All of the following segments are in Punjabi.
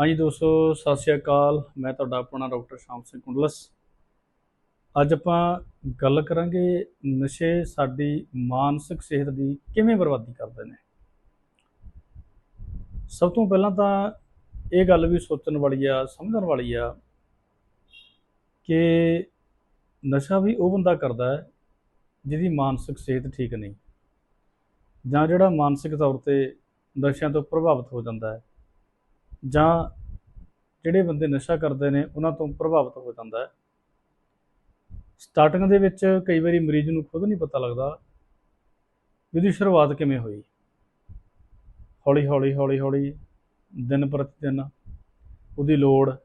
ਹਾਂਜੀ ਦੋਸਤੋ, ਸਤਿ ਸ਼੍ਰੀ ਅਕਾਲ। ਮੈਂ ਤੁਹਾਡਾ ਆਪਣਾ ਡਾਕਟਰ ਸ਼ਾਮ ਸਿੰਘ ਕੁੰਡਲਸ। ਅੱਜ ਆਪਾਂ ਗੱਲ ਕਰਾਂਗੇ ਨਸ਼ੇ ਸਾਡੀ ਮਾਨਸਿਕ ਸਿਹਤ ਦੀ ਕਿਵੇਂ ਬਰਬਾਦੀ ਕਰਦੇ ਨੇ। ਸਭ ਤੋਂ ਪਹਿਲਾਂ ਤਾਂ ਇਹ ਗੱਲ ਵੀ ਸੋਚਣ ਵਾਲੀ ਆ, ਸਮਝਣ ਵਾਲੀ ਆ ਕਿ ਨਸ਼ਾ ਵੀ ਉਹ ਬੰਦਾ ਕਰਦਾ ਹੈ ਜਿਹਦੀ ਮਾਨਸਿਕ ਸਿਹਤ ਠੀਕ ਨਹੀਂ। ਜਾਂ ਜਿਹੜਾ ਮਾਨਸਿਕ ਤੌਰ ਤੇ ਨਸ਼ਿਆਂ ਤੋਂ ਪ੍ਰਭਾਵਿਤ ਹੋ ਜਾਂਦਾ ਹੈ। ਜਾਂ ਜਿਹੜੇ ਬੰਦੇ ਨਸ਼ਾ ਕਰਦੇ ਨੇ, ਉਹਨਾਂ ਤੋਂ ਪ੍ਰਭਾਵਿਤ ਹੋ ਜਾਂਦਾ ਹੈ। ਸਟਾਰਟਿੰਗ ਦੇ ਵਿੱਚ ਕਈ ਵਾਰੀ ਮਰੀਜ਼ ਨੂੰ ਖੁਦ ਨਹੀਂ ਪਤਾ ਲੱਗਦਾ ਵੀ ਉਹਦੀ ਸ਼ੁਰੂਆਤ ਕਿਵੇਂ ਹੋਈ। ਹੌਲੀ ਹੌਲੀ ਹੌਲੀ ਹੌਲੀ ਦਿਨ ਪ੍ਰਤੀ ਦਿਨ ਉਹਦੀ ਲੋੜ,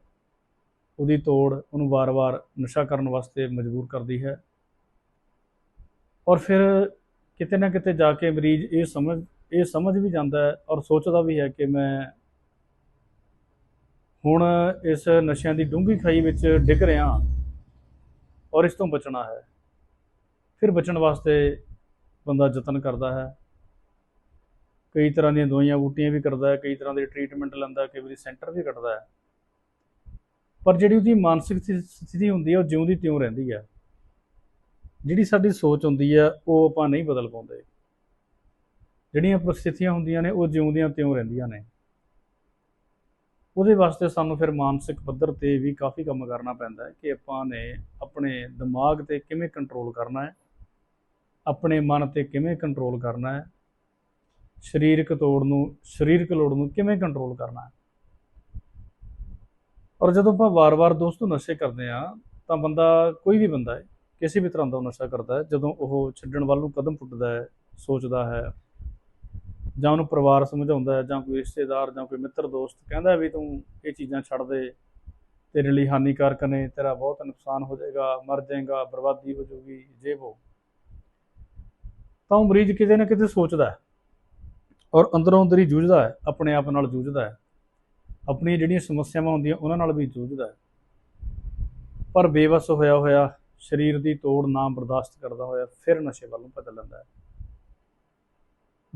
ਉਹਦੀ ਤੋੜ ਉਹਨੂੰ ਵਾਰ-ਵਾਰ ਨਸ਼ਾ ਕਰਨ ਵਾਸਤੇ ਮਜਬੂਰ ਕਰਦੀ ਹੈ। ਔਰ ਫਿਰ ਕਿਤੇ ਨਾ ਕਿਤੇ ਜਾ ਕੇ ਮਰੀਜ਼ ਇਹ ਸਮਝ ਇਹ ਸਮਝ ਵੀ ਜਾਂਦਾ ਹੈ ਔਰ ਸੋਚਦਾ ਵੀ ਹੈ ਕਿ ਮੈਂ ਹੁਣ ਇਸ ਨਸ਼ਿਆਂ ਦੀ ਡੂੰਘੀ ਖਾਈ ਵਿੱਚ ਡਿੱਗ ਰਿਹਾ ਔਰ ਇਸ ਤੋਂ ਬਚਣਾ ਹੈ। ਫਿਰ ਬਚਣ ਵਾਸਤੇ ਬੰਦਾ ਯਤਨ ਕਰਦਾ ਹੈ। ਕਈ ਤਰ੍ਹਾਂ ਦੀਆਂ ਦਵਾਈਆਂ ਬੂਟੀਆਂ ਵੀ ਕਰਦਾ ਹੈ, ਕਈ ਤਰ੍ਹਾਂ ਦੇ ਟ੍ਰੀਟਮੈਂਟ ਲੈਂਦਾ ਕਈ ਵਾਰੀ ਸੈਂਟਰ ਵੀ ਕੱਟਦਾ ਹੈ। ਪਰ ਜਿਹੜੀ ਉਹਦੀ ਮਾਨਸਿਕ ਸਥਿ- ਸਥਿਤੀ ਹੁੰਦੀ ਹੈ, ਉਹ ਜਿਉਂ ਦੀ ਤਿਉਂ ਰਹਿੰਦੀ ਹੈ। ਜਿਹੜੀ ਸਾਡੀ ਸੋਚ ਹੁੰਦੀ ਹੈ, ਉਹ ਆਪਾਂ ਨਹੀਂ ਬਦਲ ਪਾਉਂਦੇ। ਜਿਹੜੀਆਂ ਪਰਿਸਥਿਤੀਆਂ ਹੁੰਦੀਆਂ ਨੇ, ਉਹ ਜਿਉਂ ਦੀਆਂ ਤਿਉਂ ਰਹਿੰਦੀਆਂ ਨੇ। ਉਹਦੇ ਵਾਸਤੇ ਸਾਨੂੰ ਫਿਰ ਮਾਨਸਿਕ ਪੱਧਰ ਤੇ ਵੀ ਕਾਫੀ ਕੰਮ ਕਰਨਾ ਪੈਂਦਾ ਹੈ ਕਿ ਆਪਾਂ ਨੇ ਆਪਣੇ ਦਿਮਾਗ ਤੇ ਕਿਵੇਂ ਕੰਟਰੋਲ ਕਰਨਾ ਹੈ, ਆਪਣੇ ਮਨ ਤੇ ਕਿਵੇਂ ਕੰਟਰੋਲ ਕਰਨਾ ਹੈ, ਸਰੀਰਕ ਤੋੜ ਨੂੰ, ਸਰੀਰਕ ਲੋੜ ਨੂੰ ਕਿਵੇਂ ਕੰਟਰੋਲ ਕਰਨਾ ਹੈ। ਔਰ ਜਦੋਂ ਆਪਾਂ ਵਾਰ-ਵਾਰ ਦੋਸਤੋ ਨਸ਼ੇ ਕਰਦੇ ਆ ਤਾਂ ਬੰਦਾ ਕੋਈ ਵੀ ਬੰਦਾ ਹੈ, ਕਿਸੇ ਵੀ ਤਰ੍ਹਾਂ ਦਾ ਉਹ ਨਸ਼ਾ ਕਰਦਾ ਹੈ, ਜਦੋਂ ਉਹ ਛੱਡਣ ਵੱਲ ਨੂੰ ਕਦਮ ਪੁੱਟਦਾ ਹੈ, ਸੋਚਦਾ ਹੈ ਜਾਂ ਉਹਨੂੰ ਪਰਿਵਾਰ ਸਮਝਾਉਂਦਾ ਜਾਂ ਕੋਈ ਰਿਸ਼ਤੇਦਾਰ ਜਾਂ ਕੋਈ ਮਿੱਤਰ ਦੋਸਤ ਕਹਿੰਦਾ ਵੀ ਤੂੰ ਇਹ ਚੀਜ਼ਾਂ ਛੱਡ ਦੇ, ਤੇਰੇ ਲਈ ਹਾਨੀਕਾਰਕ ਨੇ, ਤੇਰਾ ਬਹੁਤ ਨੁਕਸਾਨ ਹੋ ਜਾਏਗਾ, ਮਰ ਜਾਏਗਾ, ਬਰਬਾਦੀ ਹੋ ਜਾਊਗੀ, ਜੇ ਉਹ ਤਾਂ ਉਹ ਮਰੀਜ਼ ਕਿਤੇ ਨਾ ਕਿਤੇ ਸੋਚਦਾ ਹੈ ਔਰ ਅੰਦਰੋਂ ਅੰਦਰ ਹੀ ਜੂਝਦਾ ਹੈ, ਆਪਣੇ ਆਪ ਨਾਲ ਜੂਝਦਾ ਹੈ। ਆਪਣੀਆਂ ਜਿਹੜੀਆਂ ਸਮੱਸਿਆਵਾਂ ਹੁੰਦੀਆਂ ਉਹਨਾਂ ਨਾਲ ਵੀ ਜੂਝਦਾ ਹੈ। ਪਰ ਬੇਵਸ ਹੋਇਆ ਹੋਇਆ, ਸਰੀਰ ਦੀ ਤੋੜ ਨਾ ਬਰਦਾਸ਼ਤ ਕਰਦਾ ਹੋਇਆ, ਫਿਰ ਨਸ਼ੇ ਵੱਲ ਨੂੰ ਬਦਲ ਲੈਂਦਾ ਹੈ।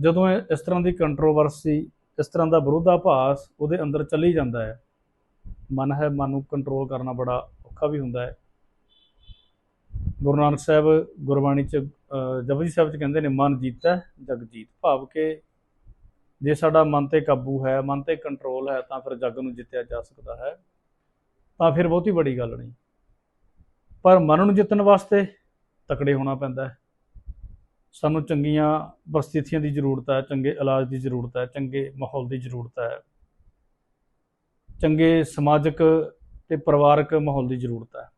ਜਦੋਂ ਇਹ ਇਸ ਤਰ੍ਹਾਂ ਦੀ ਕੰਟਰੋਵਰਸੀ ਇਸ ਤਰ੍ਹਾਂ ਦਾ ਵਿਰੋਧਾਭਾਸ ਉਹਦੇ ਅੰਦਰ ਚੱਲੀ ਜਾਂਦਾ ਹੈ ਮਨ ਹੈ ਮਨ ਨੂੰ ਕੰਟਰੋਲ ਕਰਨਾ ਬੜਾ ਔਖਾ ਵੀ ਹੁੰਦਾ ਹੈ। ਗੁਰੂ ਨਾਨਕ ਸਾਹਿਬ ਗੁਰਬਾਣੀ ਚ ਅਹ, ਜਪਜੀ ਸਾਹਿਬ ਚ ਕਹਿੰਦੇ ਨੇ ਮਨ ਜੀਤਾ ਜਗ ਜੀਤ। ਭਾਵ ਕਿ ਜੇ ਸਾਡਾ ਮਨ ਤੇ ਕਾਬੂ ਹੈ ਮਨ ਤੇ ਕੰਟਰੋਲ ਹੈ ਤਾਂ ਫਿਰ ਜੱਗ ਨੂੰ ਜਿੱਤਿਆ ਜਾ ਸਕਦਾ ਹੈ। ਤਾਂ ਫਿਰ ਬਹੁਤੀ ਵੱਡੀ ਗੱਲ ਨਹੀਂ। ਪਰ ਮਨ ਨੂੰ ਜਿੱਤਣ ਵਾਸਤੇ ਤਕੜੇ ਹੋਣਾ ਪੈਂਦਾ ਹੈ। ਸਾਨੂੰ ਚੰਗੀਆਂ ਪਰਿਸਥਿਤੀਆਂ ਦੀ ਜ਼ਰੂਰਤ ਹੈ, ਚੰਗੇ ਇਲਾਜ ਦੀ ਜ਼ਰੂਰਤ ਹੈ, ਚੰਗੇ ਮਾਹੌਲ ਦੀ ਜ਼ਰੂਰਤ ਹੈ। ਚੰਗੇ ਸਮਾਜਿਕ ਤੇ ਪਰਿਵਾਰਕ ਮਾਹੌਲ ਦੀ ਜ਼ਰੂਰਤ ਹੈ।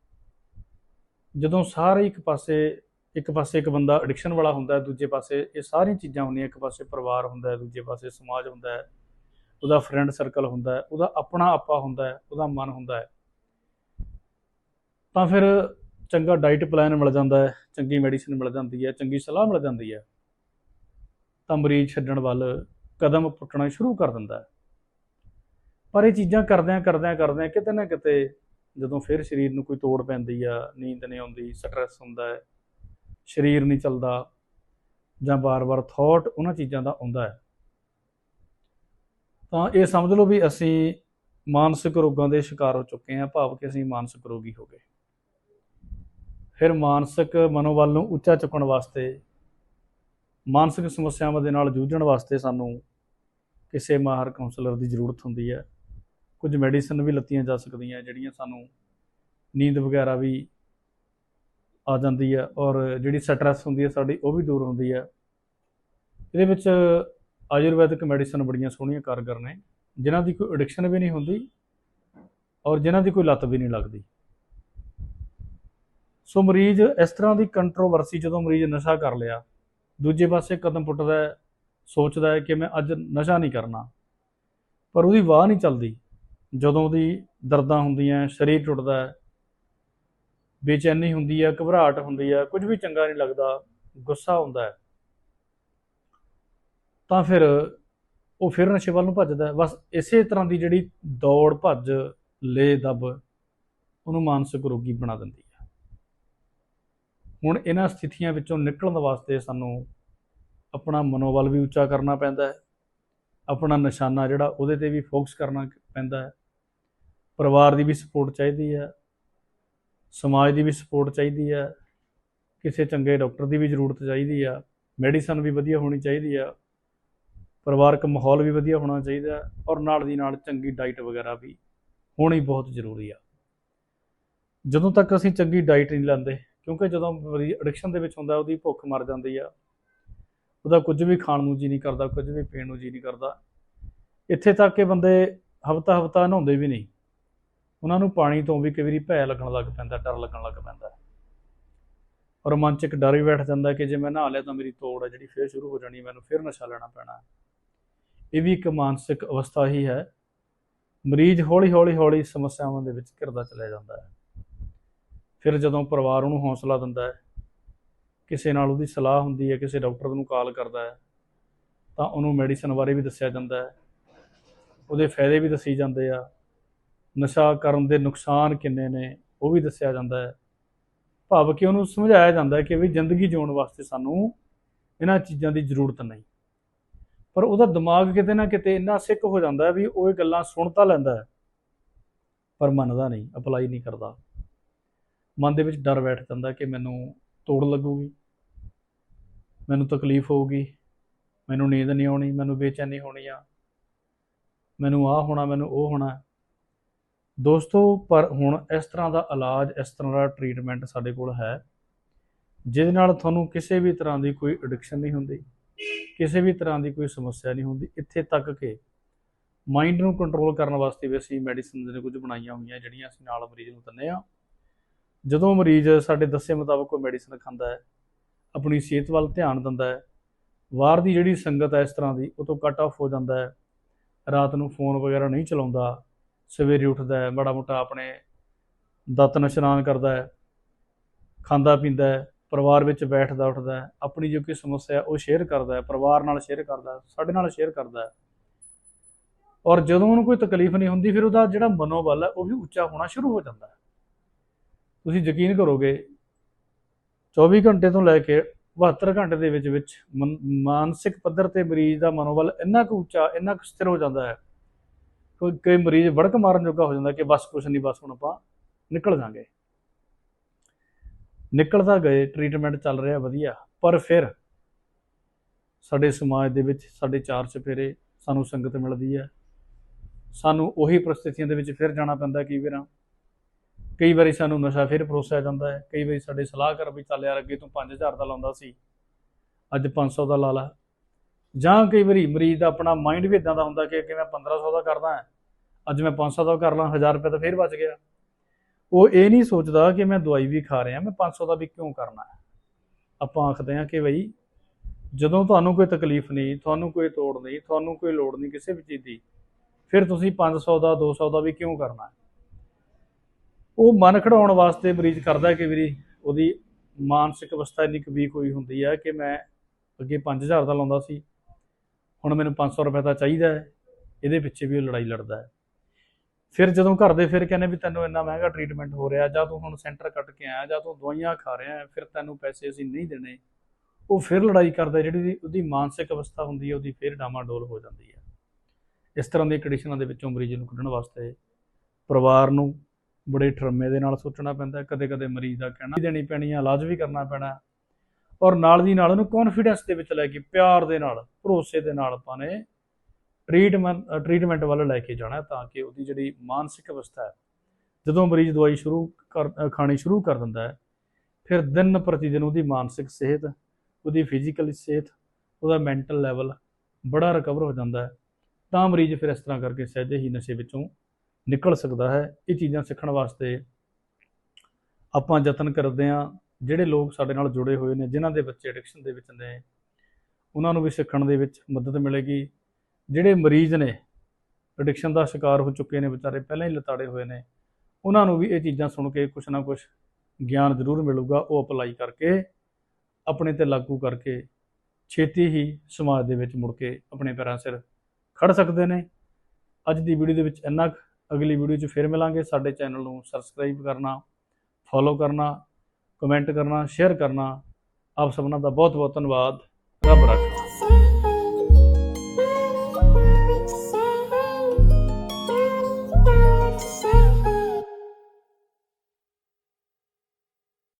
ਜਦੋਂ ਸਾਰੇ ਇੱਕ ਪਾਸੇ ਇੱਕ ਪਾਸੇ ਇੱਕ ਬੰਦਾ ਐਡਿਕਸ਼ਨ ਵਾਲਾ ਹੁੰਦਾ ਹੈ, ਦੂਜੇ ਪਾਸੇ ਇਹ ਸਾਰੀਆਂ ਚੀਜ਼ਾਂ ਹੁੰਦੀਆਂ, ਇੱਕ ਪਾਸੇ ਪਰਿਵਾਰ ਹੁੰਦਾ ਹੈ, ਦੂਜੇ ਪਾਸੇ ਸਮਾਜ ਹੁੰਦਾ ਹੈ, ਉਹਦਾ ਫਰੈਂਡ ਸਰਕਲ ਹੁੰਦਾ ਹੈ, ਉਹਦਾ ਆਪਣਾ ਆਪਾ ਹੁੰਦਾ ਹੈ, ਉਹਦਾ ਮਨ ਹੁੰਦਾ ਹੈ। ਤਾਂ ਫਿਰ ਚੰਗਾ ਡਾਈਟ ਪਲਾਨ ਮਿਲ ਜਾਂਦਾ ਹੈ, ਚੰਗੀ ਮੈਡੀਸਿਨ ਮਿਲ ਜਾਂਦੀ ਹੈ, ਚੰਗੀ ਸਲਾਹ ਮਿਲ ਜਾਂਦੀ ਹੈ, ਤਾਂ ਮਰੀਜ਼ ਛੱਡਣ ਵੱਲ ਕਦਮ ਪੁੱਟਣਾ ਸ਼ੁਰੂ ਕਰ ਦਿੰਦਾ ਹੈ। ਪਰ ਇਹ ਚੀਜ਼ਾਂ ਕਰਦਿਆਂ ਕਰਦਿਆਂ ਕਰਦਿਆਂ ਕਿਤੇ ਨਾ ਕਿਤੇ ਜਦੋਂ ਫਿਰ ਸਰੀਰ ਨੂੰ ਕੋਈ ਤੋੜ ਪੈਂਦੀ ਆ, ਨੀਂਦ ਨਹੀਂ ਆਉਂਦੀ ਸਟ੍ਰੈਸ ਹੁੰਦਾ ਹੈ, ਸਰੀਰ ਨਹੀਂ ਚੱਲਦਾ ਜਾਂ ਬਾਰ-ਬਾਰ ਥਾਟ ਉਹਨਾਂ ਚੀਜ਼ਾਂ ਦਾ ਆਉਂਦਾ ਹੈ। ਤਾਂ ਇਹ ਸਮਝ ਲਓ ਵੀ ਅਸੀਂ ਮਾਨਸਿਕ ਰੋਗਾਂ ਦੇ ਸ਼ਿਕਾਰ ਹੋ ਚੁੱਕੇ ਹਾਂ, ਭਾਵ ਕਿ ਅਸੀਂ ਮਾਨਸਿਕ ਰੋਗੀ ਹੋ ਗਏ। ਫਿਰ ਮਾਨਸਿਕ ਮਨੋਬਲ ਨੂੰ ਉੱਚਾ ਚੁੱਕਣ ਵਾਸਤੇ, ਮਾਨਸਿਕ ਸਮੱਸਿਆਵਾਂ ਦੇ ਨਾਲ ਜੂਝਣ ਵਾਸਤੇ ਸਾਨੂੰ ਕਿਸੇ ਮਾਹਰ ਕਾਉਂਸਲਰ ਦੀ ਜ਼ਰੂਰਤ ਹੁੰਦੀ ਹੈ। ਕੁਝ ਮੈਡੀਸਨ ਵੀ ਲੱਤੀਆਂ ਜਾ ਸਕਦੀਆਂ ਜਿਹੜੀਆਂ ਸਾਨੂੰ ਨੀਂਦ ਵਗੈਰਾ ਵੀ ਆ ਜਾਂਦੀ ਹੈ ਔਰ ਜਿਹੜੀ ਸਟ੍ਰੈਸ ਹੁੰਦੀ ਹੈ ਸਾਡੀ ਉਹ ਵੀ ਦੂਰ ਹੁੰਦੀ ਹੈ। ਇਹਦੇ ਵਿੱਚ ਆਯੁਰਵੈਦਿਕ ਮੈਡੀਸਨ ਬੜੀਆਂ ਸੋਹਣੀਆਂ ਕਾਰਗਰ ਨੇ, ਜਿਨ੍ਹਾਂ ਦੀ ਕੋਈ ਐਡਿਕਸ਼ਨ ਵੀ ਨਹੀਂ ਹੁੰਦੀ ਔਰ ਜਿਨ੍ਹਾਂ ਦੀ ਕੋਈ ਲੱਤ ਵੀ ਨਹੀਂ ਲੱਗਦੀ। ਸੋ ਮਰੀਜ਼ ਇਸ ਤਰ੍ਹਾਂ ਦੀ ਕੰਟਰੋਵਰਸੀ ਜਦੋਂ ਮਰੀਜ਼ ਨਸ਼ਾ ਕਰ ਲਿਆ, ਦੂਜੇ ਪਾਸੇ ਕਦਮ ਪੁੱਟਦਾ ਹੈ, ਸੋਚਦਾ ਹੈ ਕਿ ਮੈਂ ਅੱਜ ਨਸ਼ਾ ਨਹੀਂ ਕਰਨਾ। ਪਰ ਉਹਦੀ ਵਾਹ ਨਹੀਂ ਚੱਲਦੀ। ਜਦੋਂ ਉਹਦੀ ਦਰਦਾਂ ਹੁੰਦੀਆਂ, ਸਰੀਰ ਟੁੱਟਦਾ ਹੈ, ਬੇਚੈਨੀ ਹੁੰਦੀ ਹੈ, ਘਬਰਾਹਟ ਹੁੰਦੀ ਹੈ, ਕੁਝ ਵੀ ਚੰਗਾ ਨਹੀਂ ਲੱਗਦਾ, ਗੁੱਸਾ ਹੁੰਦਾ ਹੈ। ਤਾਂ ਫਿਰ ਉਹ ਫਿਰ ਨਸ਼ੇ ਵੱਲ ਨੂੰ ਭੱਜਦਾ ਬਸ ਇਸੇ ਤਰ੍ਹਾਂ ਦੀ ਜਿਹੜੀ ਦੌੜ, ਭੱਜ ਲੈ ਦਬ ਉਹਨੂੰ ਮਾਨਸਿਕ ਰੋਗੀ ਬਣਾ ਦਿੰਦੀ ਹੁਣ ਇਹਨਾਂ ਸਥਿਤੀਆਂ ਵਿੱਚੋਂ ਨਿਕਲਣ ਵਾਸਤੇ ਸਾਨੂੰ ਆਪਣਾ ਮਨੋਬਲ ਵੀ ਉੱਚਾ ਕਰਨਾ ਪੈਂਦਾ ਹੈ। ਆਪਣਾ ਨਿਸ਼ਾਨਾ ਜਿਹੜਾ ਉਹਦੇ ਤੇ ਵੀ ਫੋਕਸ ਕਰਨਾ ਪੈਂਦਾ ਹੈ। ਪਰਿਵਾਰ ਦੀ ਵੀ ਸਪੋਰਟ ਚਾਹੀਦੀ ਹੈ। ਸਮਾਜ ਦੀ ਵੀ ਸਪੋਰਟ ਚਾਹੀਦੀ ਹੈ। ਕਿਸੇ ਚੰਗੇ ਡਾਕਟਰ ਦੀ ਵੀ ਜ਼ਰੂਰਤ ਚਾਹੀਦੀ ਆ। ਮੈਡੀਸਨ ਵੀ ਵਧੀਆ ਹੋਣੀ ਚਾਹੀਦੀ ਆ। ਪਰਿਵਾਰਕ ਮਾਹੌਲ ਵੀ ਵਧੀਆ ਹੋਣਾ ਚਾਹੀਦਾ ਔਰ ਨਾਲ ਦੀ ਨਾਲ ਚੰਗੀ ਡਾਈਟ ਵਗੈਰਾ ਵੀ ਹੋਣੀ ਬਹੁਤ ਜ਼ਰੂਰੀ ਆ। ਜਦੋਂ ਤੱਕ ਅਸੀਂ ਚੰਗੀ ਡਾਈਟ ਨਹੀਂ ਲੈਂਦੇ ਕਿਉਂਕਿ ਜਦੋਂ ਮਰੀਜ਼ ਐਡਿਕਸ਼ਨ ਦੇ ਵਿੱਚ ਹੁੰਦਾ, ਉਹਦੀ ਭੁੱਖ ਮਰ ਜਾਂਦੀ ਆ। ਉਹਦਾ ਕੁਝ ਵੀ ਖਾਣ ਨੂੰ ਜੀ ਨਹੀਂ ਕਰਦਾ, ਕੁਝ ਵੀ ਪੀਣ ਨੂੰ ਜੀ ਨਹੀਂ ਕਰਦਾ। ਇੱਥੇ ਤੱਕ ਕਿ ਬੰਦੇ ਹਫਤਾ ਹਫਤਾ ਨਹਾਉਂਦੇ ਵੀ ਨਹੀਂ। ਉਹਨਾਂ ਨੂੰ ਪਾਣੀ ਤੋਂ ਵੀ ਕਈ ਵਾਰੀ ਭੈ ਲੱਗਣ ਲੱਗ ਪੈਂਦਾ, ਡਰ ਲੱਗਣ ਲੱਗ ਪੈਂਦਾ। ਔਰ ਮਨ 'ਚ ਇੱਕ ਡਰ ਵੀ ਬੈਠ ਜਾਂਦਾ ਕਿ ਜੇ ਮੈਂ ਨਹਾ ਲਿਆ ਤਾਂ ਮੇਰੀ ਤੋੜ ਹੈ ਜਿਹੜੀ ਫੇਰ ਸ਼ੁਰੂ ਹੋ ਜਾਣੀ, ਮੈਨੂੰ ਫਿਰ ਨਸ਼ਾ ਲੈਣਾ ਪੈਣਾ। ਇਹ ਵੀ ਇੱਕ ਮਾਨਸਿਕ ਅਵਸਥਾ ਹੀ ਹੈ। ਮਰੀਜ਼ ਹੌਲੀ ਹੌਲੀ ਹੌਲੀ ਸਮੱਸਿਆਵਾਂ ਦੇ ਵਿੱਚ ਘਿਰਦਾ ਚਲਿਆ ਜਾਂਦਾ ਹੈ। ਫਿਰ ਜਦੋਂ ਪਰਿਵਾਰ ਉਹਨੂੰ ਹੌਸਲਾ ਦਿੰਦਾ ਹੈ, ਕਿਸੇ ਨਾਲ ਉਹਦੀ ਸਲਾਹ ਹੁੰਦੀ ਹੈ, ਕਿਸੇ ਡਾਕਟਰ ਨੂੰ ਕਾਲ ਕਰਦਾ ਹੈ, ਤਾਂ ਉਹਨੂੰ ਮੈਡੀਸਨ ਬਾਰੇ ਵੀ ਦੱਸਿਆ ਜਾਂਦਾ ਹੈ। ਉਹਦੇ ਫਾਇਦੇ ਵੀ ਦੱਸੀ ਜਾਂਦੇ ਆ, ਨਸ਼ਾ ਕਰਨ ਦੇ ਨੁਕਸਾਨ ਕਿੰਨੇ ਨੇ, ਉਹ ਵੀ ਦੱਸਿਆ ਜਾਂਦਾ ਹੈ। ਭਾਵ ਕਿ ਉਹਨੂੰ ਸਮਝਾਇਆ ਜਾਂਦਾ ਕਿ ਵੀ ਜ਼ਿੰਦਗੀ ਜਿਉਣ ਵਾਸਤੇ ਸਾਨੂੰ ਇਹਨਾਂ ਚੀਜ਼ਾਂ ਦੀ ਜ਼ਰੂਰਤ ਨਹੀਂ। ਪਰ ਉਹਦਾ ਦਿਮਾਗ ਕਿਤੇ ਨਾ ਕਿਤੇ ਇੰਨਾ ਸਿੱਕ ਹੋ ਜਾਂਦਾ ਵੀ ਉਹ ਇਹ ਗੱਲਾਂ ਸੁਣ ਤਾਂ ਲੈਂਦਾ ਪਰ ਮੰਨਦਾ ਨਹੀਂ, ਅਪਲਾਈ ਨਹੀਂ ਕਰਦਾ। ਮਨ ਦੇ ਵਿੱਚ ਡਰ ਬੈਠ ਜਾਂਦਾ ਕਿ ਮੈਨੂੰ ਤੋੜ ਲੱਗੂਗੀ, ਮੈਨੂੰ ਤਕਲੀਫ ਹੋਊਗੀ, ਮੈਨੂੰ ਨੀਂਦ ਨਹੀਂ ਆਉਣੀ, ਮੈਨੂੰ ਬੇਚੈਨੀ ਹੋਣੀ ਆ, ਮੈਨੂੰ ਆਹ ਹੋਣਾ, ਮੈਨੂੰ ਉਹ ਹੋਣਾ। ਦੋਸਤੋ, ਪਰ ਹੁਣ ਇਸ ਤਰ੍ਹਾਂ ਦਾ ਇਲਾਜ, ਇਸ ਤਰ੍ਹਾਂ ਦਾ ਟ੍ਰੀਟਮੈਂਟ ਸਾਡੇ ਕੋਲ ਹੈ, ਜਿਹਦੇ ਨਾਲ ਤੁਹਾਨੂੰ ਕਿਸੇ ਵੀ ਤਰ੍ਹਾਂ ਦੀ ਕੋਈ ਐਡਿਕਸ਼ਨ ਨਹੀਂ ਹੁੰਦੀ, ਕਿਸੇ ਵੀ ਤਰ੍ਹਾਂ ਦੀ ਕੋਈ ਸਮੱਸਿਆ ਨਹੀਂ ਹੁੰਦੀ। ਇੱਥੇ ਤੱਕ ਕਿ ਮਾਈਂਡ ਨੂੰ ਕੰਟਰੋਲ ਕਰਨ ਵਾਸਤੇ ਵੀ ਅਸੀਂ ਮੈਡੀਸਿਨਸ ਨੇ ਕੁਝ ਬਣਾਈਆਂ ਹੋਈਆਂ, ਜਿਹੜੀਆਂ ਅਸੀਂ ਨਾਲ ਮਰੀਜ਼ ਨੂੰ ਦਿੰਦੇ ਆ ਜਦੋਂ ਮਰੀਜ਼ ਸਾਡੇ ਦੱਸੇ ਮੁਤਾਬਕ ਕੋਈ ਮੈਡੀਸਨ ਖਾਂਦਾ ਹੈ, ਆਪਣੀ ਸਿਹਤ ਵੱਲ ਧਿਆਨ ਦਿੰਦਾ ਹੈ ਬਾਹਰ ਦੀ ਜਿਹੜੀ ਸੰਗਤ ਹੈ ਇਸ ਤਰ੍ਹਾਂ ਦੀ, ਉਹ ਤੋਂ ਕੱਟ ਆਫ ਹੋ ਜਾਂਦਾ ਹੈ, ਰਾਤ ਨੂੰ ਫੋਨ ਵਗੈਰਾ ਨਹੀਂ ਚਲਾਉਂਦਾ, ਸਵੇਰੇ ਉੱਠਦਾ ਹੈ, ਮਾੜਾ ਮੋਟਾ ਆਪਣੇ ਦਾਤਨ ਇਸ਼ਨਾਨ ਕਰਦਾ ਹੈ, ਖਾਂਦਾ ਪੀਂਦਾ ਹੈ, ਪਰਿਵਾਰ ਵਿੱਚ ਬੈਠਦਾ ਉੱਠਦਾ ਹੈ, ਆਪਣੀ ਜੋ ਕੋਈ ਸਮੱਸਿਆ ਉਹ ਸ਼ੇਅਰ ਕਰਦਾ ਹੈ, ਪਰਿਵਾਰ ਨਾਲ ਸ਼ੇਅਰ ਕਰਦਾ ਹੈ, ਸਾਡੇ ਨਾਲ ਸ਼ੇਅਰ ਕਰਦਾ ਹੈ। ਔਰ ਜਦੋਂ ਉਹਨੂੰ ਕੋਈ ਤਕਲੀਫ ਨਹੀਂ ਹੁੰਦੀ, ਫਿਰ ਉਹਦਾ ਜਿਹੜਾ ਮਨੋਬਲ ਹੈ ਉਹ ਵੀ ਉੱਚਾ ਹੋਣਾ ਸ਼ੁਰੂ ਹੋ ਜਾਂਦਾ ਹੈ। ਤੁਸੀਂ ਯਕੀਨ ਕਰੋਗੇ 24 ਘੰਟੇ ਤੋਂ ਲੈ ਕੇ 72 ਘੰਟੇ ਦੇ ਵਿੱਚ ਵਿੱਚ ਮਨ- ਮਾਨਸਿਕ ਪੱਧਰ ਤੇ ਮਰੀਜ਼ ਦਾ ਮਨੋਬਲ ਇੰਨਾ ਕੁ ਉੱਚਾ, ਇੰਨਾ ਕੁ ਸਥਿਰ ਹੋ ਜਾਂਦਾ ਹੈ, ਕੋਈ, ਕਈ ਮਰੀਜ਼ ਵੜਕ ਮਾਰਨ ਜੋਗਾ ਹੋ ਜਾਂਦਾ ਕਿ ਬਸ ਕੁਛ ਨਹੀਂ ਬਸ ਹੁਣ ਆਪਾਂ ਨਿਕਲ ਜਾਾਂਗੇ। ਨਿਕਲ ਤਾਂ ਗਏ ਟ੍ਰੀਟਮੈਂਟ ਚੱਲ ਰਿਹਾ ਵਧੀਆ, ਪਰ ਫਿਰ ਸਾਡੇ ਸਮਾਜ ਦੇ ਵਿੱਚ, ਸਾਡੇ ਚਾਰ ਚਫੇਰੇ ਸਾਨੂੰ ਸੰਗਤ ਮਿਲਦੀ ਹੈ। ਸਾਨੂੰ ਉਹੀ ਪ੍ਰਸਥਿਤੀਆਂ ਦੇ ਵਿੱਚ ਫਿਰ ਜਾਣਾ ਪੈਂਦਾ ਕਈ ਵਾਰਾਂ। ਕਈ ਵਾਰੀ ਸਾਨੂੰ ਨਸ਼ਾ ਫਿਰ ਪਰੋਸਿਆ ਜਾਂਦਾ ਹੈ, ਕਈ ਵਾਰੀ ਸਾਡੇ ਸਲਾਹਕਾਰ ਵੀ ਚੱਲ ਯਾਰ ਅੱਗੇ ਤੂੰ 5000 ਦਾ ਲਾਉਂਦਾ ਸੀ, ਅੱਜ 500 ਦਾ ਲਾ ਲਾ। ਜਾਂ ਕਈ ਵਾਰੀ ਮਰੀਜ਼ ਦਾ ਆਪਣਾ ਮਾਈਂਡ ਵੀ ਇਦਾਂ ਦਾ ਹੁੰਦਾ ਕਿ ਅੱਗੇ ਮੈਂ 1500 ਦਾ ਕਰਦਾ ਅੱਜ ਮੈਂ 500 ਦਾ ਕਰ ਲਾਂ 1000 ਰੁਪਏ ਤਾਂ ਫਿਰ ਬਚ ਗਿਆ। ਉਹ ਇਹ ਨਹੀਂ ਸੋਚਦਾ ਕਿ ਮੈਂ ਦਵਾਈ ਵੀ ਖਾ ਰਿਹਾ, ਮੈਂ 500 ਦਾ ਵੀ ਕਿਉਂ ਕਰਨਾ ਹੈ? ਆਪਾਂ ਆਖਦੇ ਹਾਂ ਕਿ ਬਈ ਜਦੋਂ ਤੁਹਾਨੂੰ ਕੋਈ ਤਕਲੀਫ ਨਹੀਂ, ਤੁਹਾਨੂੰ ਕੋਈ ਤੋੜ ਨਹੀਂ, ਤੁਹਾਨੂੰ ਕੋਈ ਲੋੜ ਨਹੀਂ ਕਿਸੇ ਵੀ ਚੀਜ਼ ਦੀ, ਫਿਰ ਤੁਸੀਂ 500 ਦਾ 200 ਦਾ ਵੀ ਕਿਉਂ ਕਰਨਾ ਹੈ? ਉਹ ਮਨ ਖੜਾਉਣ ਵਾਸਤੇ ਮਰੀਜ਼ ਕਰਦਾ ਕਿ ਵੀਰੀ, ਉਹਦੀ ਮਾਨਸਿਕ ਅਵਸਥਾ ਇੰਨੀ ਕੁ ਵੀਕ ਹੋਈ ਹੁੰਦੀ ਹੈ ਕਿ ਮੈਂ ਅੱਗੇ 5000 ਦਾ ਲਾਉਂਦਾ ਸੀ। ਹੁਣ ਮੈਨੂੰ 500 ਰੁਪਏ ਦਾ ਚਾਹੀਦਾ ਹੈ। ਇਹਦੇ ਪਿੱਛੇ ਵੀ ਉਹ ਲੜਾਈ ਲੜਦਾ ਹੈ। ਫਿਰ ਜਦੋਂ ਘਰ ਦੇ ਫਿਰ ਕਹਿੰਦੇ ਵੀ ਤੈਨੂੰ ਇੰਨਾ ਮਹਿੰਗਾ ਟ੍ਰੀਟਮੈਂਟ ਹੋ ਰਿਹਾ, ਜਾਂ ਤੂੰ ਹੁਣ ਸੈਂਟਰ ਕੱਟ ਕੇ ਆਇਆ, ਜਾਂ ਤੂੰ ਦਵਾਈਆਂ ਖਾ ਰਿਹਾ ਫਿਰ ਤੈਨੂੰ ਪੈਸੇ ਅਸੀਂ ਨਹੀਂ ਦੇਣੇ। ਉਹ ਫਿਰ ਲੜਾਈ ਕਰਦਾ ਜਿਹੜੀ ਉਹਦੀ- ਉਹਦੀ ਮਾਨਸਿਕ ਅਵਸਥਾ ਹੁੰਦੀ ਹੈ, ਉਹਦੀ ਫਿਰ ਡਾਮਾਡੋਲ ਹੋ ਜਾਂਦੀ ਹੈ। ਇਸ ਤਰ੍ਹਾਂ ਦੀਆਂ ਕੰਡੀਸ਼ਨਾਂ ਦੇ ਵਿੱਚੋਂ ਮਰੀਜ਼ ਨੂੰ ਕੱਢਣ ਵਾਸਤੇ ਪਰਿਵਾਰ ਨੂੰ ਬੜੇ ਠਰਮੇ ਦੇ ਨਾਲ ਸੋਚਣਾ ਪੈਂਦਾ ਕਦੇ ਕਦੇ ਮਰੀਜ਼ ਦਾ ਕਹਿਣਾ ਵੀ ਦੇਣੀ ਪੈਣੀ ਹੈ ਇਲਾਜ ਵੀ ਕਰਨਾ ਪੈਣਾ ਔਰ ਨਾਲ ਦੀ ਨਾਲ ਉਹਨੂੰ ਕੌਨਫੀਡੈਂਸ ਦੇ ਵਿੱਚ ਲੈ ਕੇ, ਪਿਆਰ ਦੇ ਨਾਲ, ਭਰੋਸੇ ਦੇ ਨਾਲ ਆਪਾਂ ਨੇ ਟ੍ਰੀਟਮੈਂਟ ਟ੍ਰੀਟਮੈਂਟ ਵੱਲ ਲੈ ਕੇ ਜਾਣਾ ਤਾਂ ਕਿ ਉਹਦੀ ਜਿਹੜੀ ਮਾਨਸਿਕ ਅਵਸਥਾ ਹੈ, ਜਦੋਂ ਮਰੀਜ਼ ਦਵਾਈ ਸ਼ੁਰੂ ਕਰ ਖਾਣੀ ਸ਼ੁਰੂ ਕਰ ਦਿੰਦਾ ਹੈ, ਫਿਰ ਦਿਨ ਪ੍ਰਤੀ ਦਿਨ ਉਹਦੀ ਮਾਨਸਿਕ ਸਿਹਤ, ਉਹਦੀ ਫਿਜ਼ੀਕਲ ਸਿਹਤ, ਉਹਦਾ ਮੈਂਟਲ ਲੈਵਲ ਬੜਾ ਰਿਕਵਰ ਹੋ ਜਾਂਦਾ ਹੈ। ਤਾਂ ਮਰੀਜ਼ ਫਿਰ ਇਸ ਤਰ੍ਹਾਂ ਕਰਕੇ ਸਹਿਜੇ ਹੀ ਨਸ਼ੇ ਵਿੱਚੋਂ ਨਿਕਲ ਸਕਦਾ ਹੈ। ਇਹ ਚੀਜ਼ਾਂ ਸਿੱਖਣ ਵਾਸਤੇ ਆਪਾਂ ਯਤਨ ਕਰਦੇ ਹਾਂ। ਜਿਹੜੇ ਲੋਕ ਸਾਡੇ ਨਾਲ ਜੁੜੇ ਹੋਏ ਨੇ, ਜਿਨ੍ਹਾਂ ਦੇ ਬੱਚੇ ਐਡਿਕਸ਼ਨ ਦੇ ਵਿੱਚ ਨੇ, ਉਹਨਾਂ ਨੂੰ ਵੀ ਸਿੱਖਣ ਦੇ ਵਿੱਚ ਮਦਦ ਮਿਲੇਗੀ। ਜਿਹੜੇ ਮਰੀਜ਼ ਨੇ ਐਡਿਕਸ਼ਨ ਦਾ ਸ਼ਿਕਾਰ ਹੋ ਚੁੱਕੇ ਨੇ, ਵਿਚਾਰੇ ਪਹਿਲਾਂ ਹੀ ਲਤਾੜੇ ਹੋਏ ਨੇ, ਉਹਨਾਂ ਨੂੰ ਵੀ ਇਹ ਚੀਜ਼ਾਂ ਸੁਣ ਕੇ ਕੁਝ ਨਾ ਕੁਝ ਗਿਆਨ ਜ਼ਰੂਰ ਮਿਲੂਗਾ। ਉਹ ਅਪਲਾਈ ਕਰਕੇ, ਆਪਣੇ ਤੇ ਲਾਗੂ ਕਰਕੇ ਛੇਤੀ ਹੀ ਸਮਾਜ ਦੇ ਵਿੱਚ ਮੁੜ ਕੇ ਆਪਣੇ ਪੈਰਾਂ ਸਿਰ ਖੜ ਸਕਦੇ ਨੇ। ਅੱਜ ਦੀ ਵੀਡੀਓ ਦੇ ਵਿੱਚ ਇੰਨਾ ਕੁ। ਅਗਲੀ ਵੀਡੀਓ 'ਚ ਫਿਰ ਮਿਲਾਂਗੇ। ਸਾਡੇ ਚੈਨਲ ਨੂੰ ਸਬਸਕ੍ਰਾਈਬ ਕਰਨਾ ਫੋਲੋ ਕਰਨਾ ਕਮੈਂਟ ਕਰਨਾ ਸ਼ੇਅਰ ਕਰਨਾ। ਆਪ ਸਭਨਾਂ ਦਾ ਬਹੁਤ ਬਹੁਤ ਧੰਨਵਾਦ। ਰੱਬ ਰੱਖੇ।